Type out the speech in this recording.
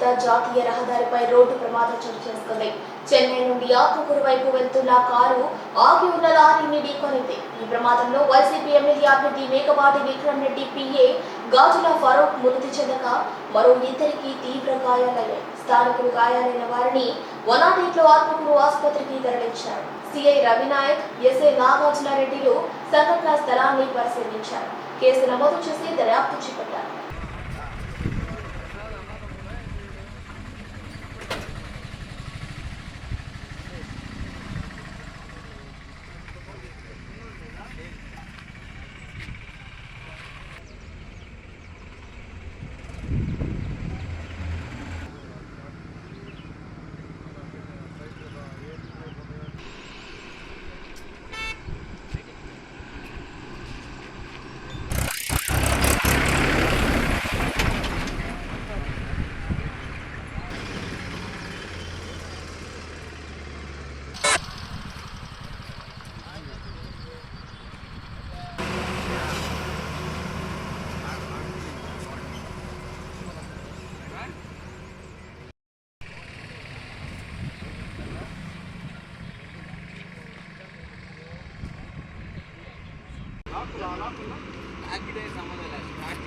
జాతీయ రహదారిపై రోడ్డు ప్రమాదం చోటు చేసుకుంది. చెన్నై నుండి ఆత్మకూరు వైపు వెళ్తున్న కారు ఆగి ఉన్న లారీని ఢీకొనింది. ఈ ప్రమాదంలో వైసీపీ ఎమ్మెల్యే అభ్యర్థి మేకపాటి విక్రమ్ రెడ్డి పిఏ గాజుల ఫరూక్ మృతి చెందగా మరో ఇద్దరికి తీవ్ర గాయాలయ్యాయి. స్థానికులు గాయాలైన వారిని వనాటీలో ఆత్మకూరు ఆసుపత్రికి తరలించారు. సిఐ రవినాయక్ ఎస్ఐ నాగార్జున రెడ్డిలు సంఘటనా స్థలాన్ని పరిశీలించారు. కేసు నమోదు చేసి దర్యాప్తు చేపట్టారు. ఆగితే సంబంధం లేదు స్టార్ట్